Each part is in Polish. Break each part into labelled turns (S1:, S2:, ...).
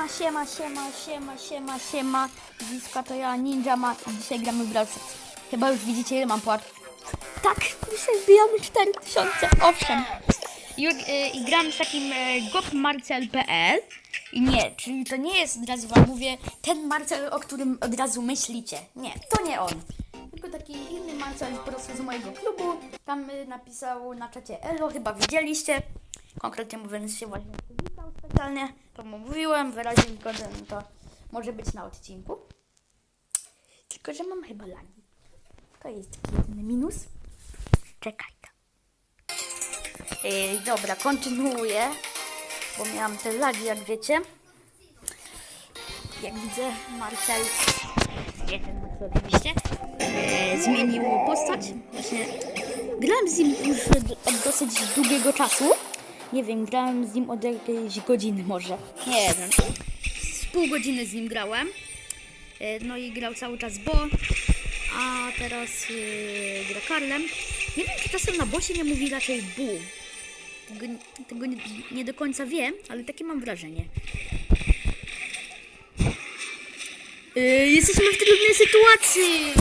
S1: Siema, siema, siema, siema, siema, siema. Bliska to ja, Ninja ma i dzisiaj gramy w Brawl. Chyba już widzicie ile mam płat. Tak, dzisiaj wbijamy 4000, owszem. I, y, i gram z takim y, gopmarcel.pl i nie, czyli to nie jest, od razu wam mówię, ten Marcel, o którym od razu myślicie. Nie, to nie on. Tylko taki inny Marcel po prostu z mojego klubu. Tam y, napisał na czacie Elo, chyba widzieliście. Konkretnie mówiąc się właśnie specjalnie. To mówiłem, wyraźnie zgodę, no to może być na odcinku. Tylko, że mam chyba lagi. To jest taki jedyny minus. Czekaj. Ej, dobra, kontynuuję, bo miałam te lagi, jak wiecie. Jak widzę, Marcel, Marcel oczywiście, e, zmienił postać. Właśnie grałem z nim już od dosyć długiego czasu. Nie wiem, grałem z nim od jakiejś godziny może. Nie wiem. Z pół godziny z nim grałem. E, No i grał cały czas Bo, a teraz yy, gra Karlem. Nie wiem, czy czasem na bosie nie mówi raczej Bu. Tego, tego nie, nie do końca wiem, ale takie mam wrażenie. Yy, jesteśmy w trudnej sytuacji.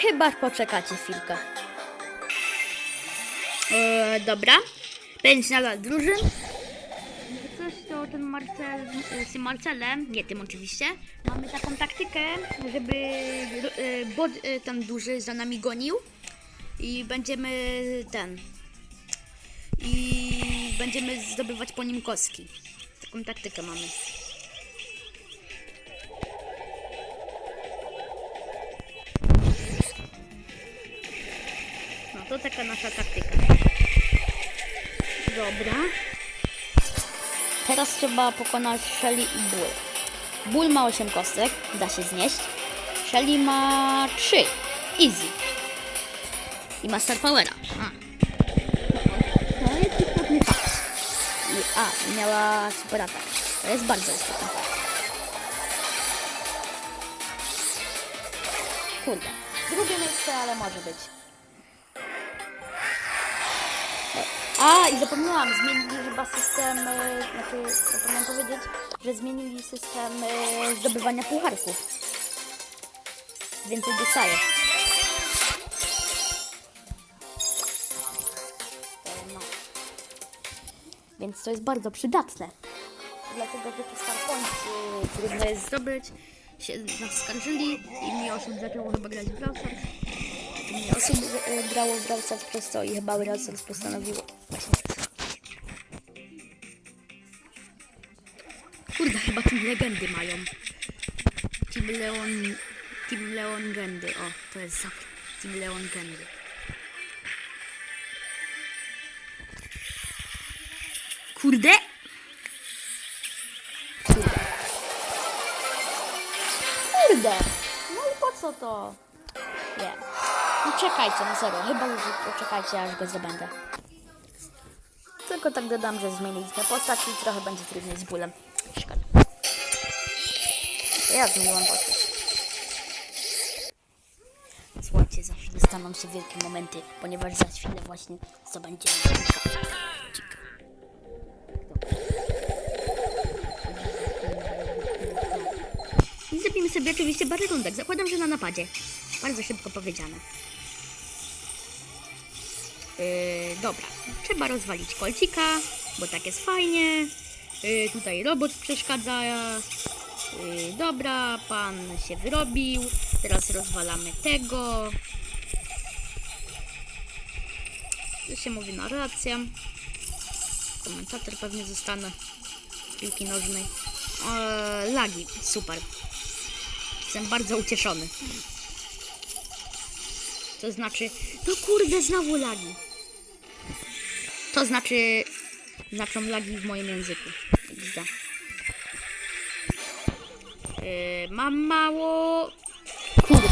S1: Chyba poczekacie chwilkę. Yy, dobra. Będzie nadal drużyn. Coś to ten Marcel, y, z Marcelem, nie tym oczywiście, mamy taką taktykę, żeby bot y, ten duży za nami gonił i będziemy ten i będziemy zdobywać po nim kostki. Taką taktykę mamy. To taka nasza taktyka. Dobra. Teraz trzeba pokonać Shelly i Bull. Bull ma 8 kostek, da się znieść. Shelly ma 3. Easy. I ma Star Powera. A. To jest istotny fakt. I, a, miała super atak. To jest bardzo istotny fakt. Kurde. Drugie miejsce, ale może być. A, i zapomniałam, zmienili chyba system, e, znaczy zapomniałam powiedzieć, że zmienili system e, zdobywania pucharków. Więcej dostaję. No. Więc to jest bardzo przydatne. Dlatego, że te Star Points e, trudno jest zdobyć, się nas skarżyli i mniej osób zaczęło chyba grać w Brawl osób e, grało w Brawl Stars przez i chyba Brawl Stars postanowiło właśnie Kurde, chyba Team Legendy mają. Team Leon... Team Leon Gendy. O, to jest zawsze. Team Leon Gendy. Kurde! Kurde. Kurde! No i po co to? Nie. No czekajcie, no serio. Chyba już poczekajcie, aż go zdobędę. Tylko tak dodam, że zmieniliśmy postać i trochę będzie trudniej z bólem. Szkoda. Ja zmieniłam postać. Słuchajcie, zawsze dostaną się wielkie momenty, ponieważ za chwilę właśnie zdobędziemy zrobimy sobie oczywiście baryrundek. Zakładam, że na napadzie. Bardzo szybko powiedziane. Yy, dobra, trzeba rozwalić kolcika, bo tak jest fajnie. Yy, tutaj robot przeszkadza. Yy, dobra, pan się wyrobił. Teraz rozwalamy tego. Tu się mówi narracja. Komentator pewnie zostanę z piłki nożnej. Lagi, super. Jestem bardzo ucieszony. To znaczy, no kurde, znowu lagi. To znaczy, znaczą lagi w moim języku. Yy, mam mało. Kurde.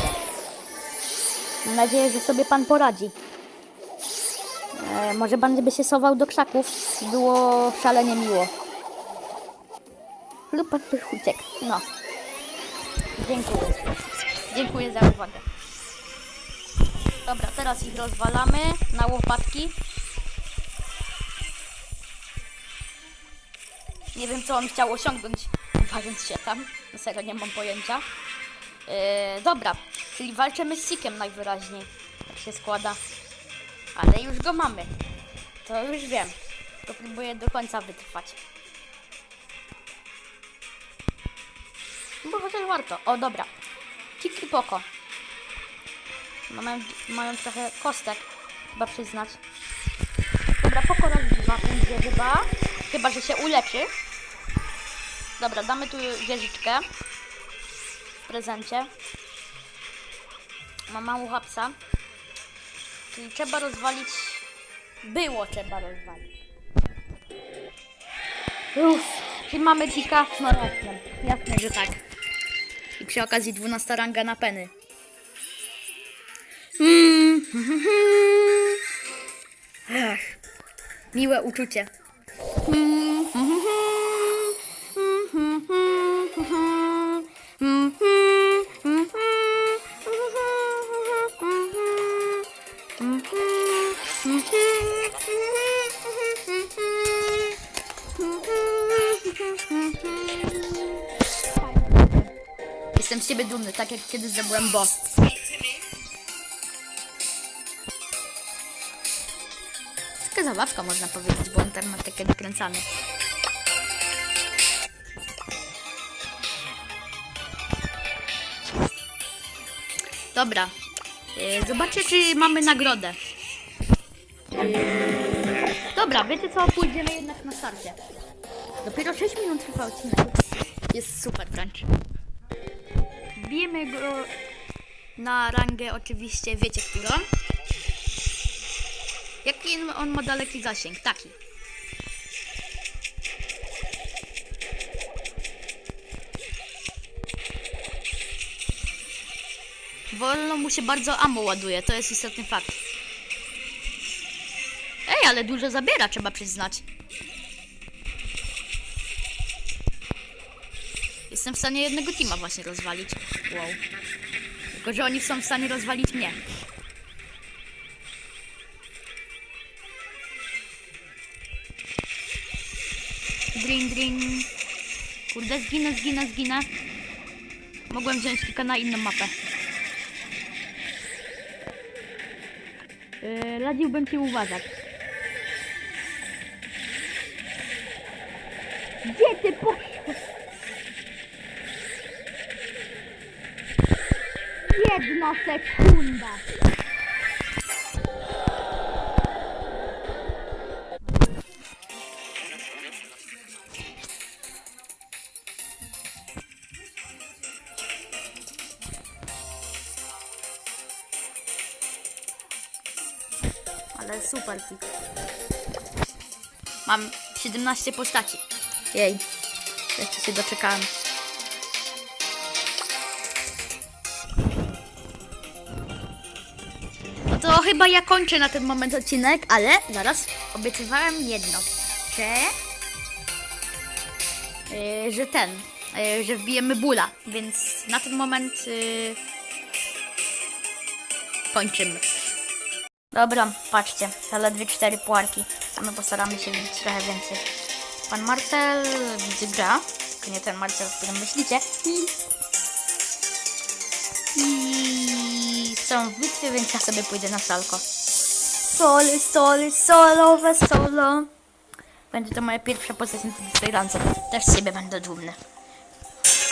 S1: Mam nadzieję, że sobie pan poradzi. E, może pan by się sował do krzaków. Było szalenie miło. Lub pan by uciekł. No. Dziękuję. Dziękuję za uwagę. Dobra, teraz ich rozwalamy na łopatki. Nie wiem, co on chciał osiągnąć, bawiąc się tam. No serio, nie mam pojęcia. Yy, dobra, czyli walczymy z Sikiem najwyraźniej. Tak się składa. Ale już go mamy. To już wiem. To próbuję do końca wytrwać. Bo chociaż warto. O, dobra. Tik poko. No, mają, mają trochę kostek, chyba przyznać. Dobra, poko raz dwa będzie chyba. Chyba, że się uleczy. Dobra, damy tu wieżyczkę. W prezencie. Ma małą hapsa. Czyli trzeba rozwalić... Było trzeba rozwalić. Uff, czy mamy tika? No jasne, jasne, że tak. I przy okazji 12 ranga na peny. Mm. Ech, miłe uczucie. Jestem z ciebie dumny, tak jak kiedyś zrobiłem bo. Taka zabawka można powiedzieć, bo on tak ma takie nakręcane. Dobra. E, Zobaczę, czy mamy nagrodę. Dobra, wiecie co? Pójdziemy jednak na starcie. Dopiero 6 minut trwa odcinek. Jest super wręcz. Bijemy go na rangę oczywiście, wiecie którą. Jaki on ma daleki zasięg? Taki. Wolno mu się bardzo ammo ładuje, to jest istotny fakt. Ej, ale dużo zabiera, trzeba przyznać. Jestem w stanie jednego teama właśnie rozwalić. Wow. Tylko, że oni są w stanie rozwalić mnie. Drin, drin. Kurde, zginę, zginę, zginę. Mogłem wziąć tylko na inną mapę. Yy, radziłbym ci uważać. Gdzie ty poszłeś? Jedna sekunda. Ale super pik. Mam 17 postaci. Jej. Jeszcze się doczekałem. To chyba ja kończę na ten moment odcinek, ale zaraz obiecywałem jedno, że yy, że ten, yy, że wbijemy bula, więc na ten moment yy, kończymy. Dobra, patrzcie, zaledwie cztery puarki, a my postaramy się widzieć trochę więcej. Pan Marcel widzę gra, nie ten Marcel, o którym myślicie. Są w bitwie, więc ja sobie pójdę na salko. Soli, soli, solowe solo. Będzie to moja pierwsza postać na tej rance. Też z siebie będę dumny.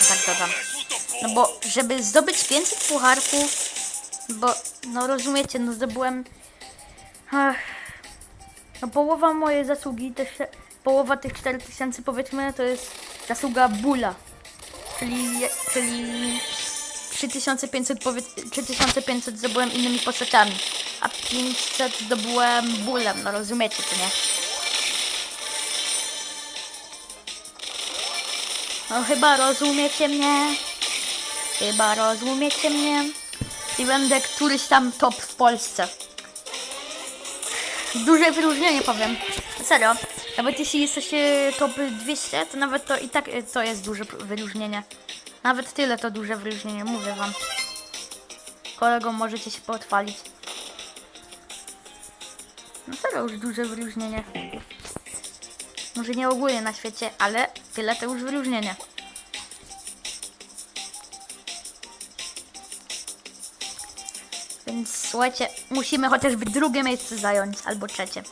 S1: Tak dodam. No bo, żeby zdobyć 500 pucharków, bo, no rozumiecie, no zdobyłem... Ach, no połowa mojej zasługi, też połowa tych 4000 powiedzmy, to jest zasługa Bula. Czyli, czyli 3500, powiedz, 3500 zdobyłem innymi postaciami, a 500 zdobyłem bólem, no rozumiecie to nie? No chyba rozumiecie mnie, chyba rozumiecie mnie i będę któryś tam top w Polsce. Duże wyróżnienie powiem, serio. Nawet jeśli jesteście top 200, to nawet to i tak y, to jest duże wyróżnienie. Nawet tyle to duże wyróżnienie, mówię wam. Kolego, możecie się pochwalić. No serio, już duże wyróżnienie. Może nie ogólnie na świecie, ale tyle to już wyróżnienie. Więc słuchajcie, musimy chociażby drugie miejsce zająć, albo trzecie.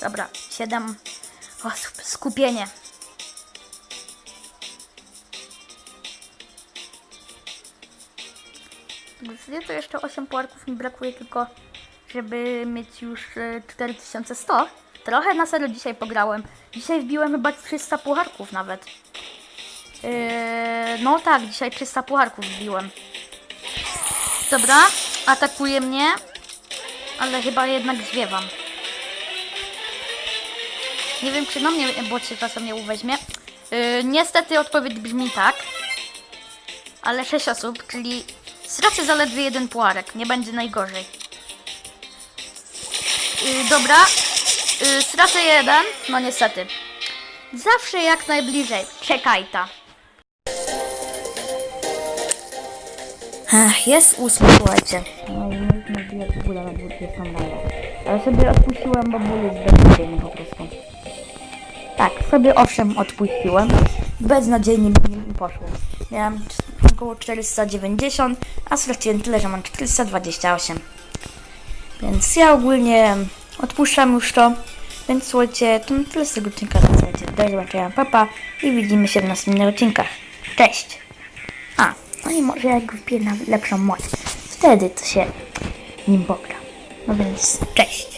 S1: Dobra, siedem osób, skupienie. Gdzie to jeszcze 8 puarków mi brakuje tylko, żeby mieć już e, 4100. Trochę na serio dzisiaj pograłem. Dzisiaj wbiłem chyba 300 pucharków nawet. Yy, no tak, dzisiaj 300 pucharków wbiłem. Dobra, atakuje mnie, ale chyba jednak zwiewam. Nie wiem, czy na mnie bot się czasem nie uweźmie. Yy, niestety odpowiedź brzmi tak. Ale 6 osób, czyli stracę zaledwie jeden puarek. Nie będzie najgorzej. Yy, dobra. Yy, stracę jeden. No niestety. Zawsze jak najbliżej. Czekaj ta. Ech, jest ósmy, słuchajcie. No i mieliśmy bilet w ogóle na 20 maja. Ale sobie odpuściłem, bo ból jest beznadziejny po prostu. Tak, sobie owszem odpuściłem. Beznadziejnie mi poszło. Miałem około 490, a straciłem tyle, że mam 428. Więc ja ogólnie odpuszczam już to. Więc słuchajcie, to na tyle z tego odcinka. Słuchajcie, do zobaczenia, papa i widzimy się w następnych odcinkach. Cześć! A, no i może jak wpiję na lepszą moc, wtedy to się nim pogra. No więc, cześć!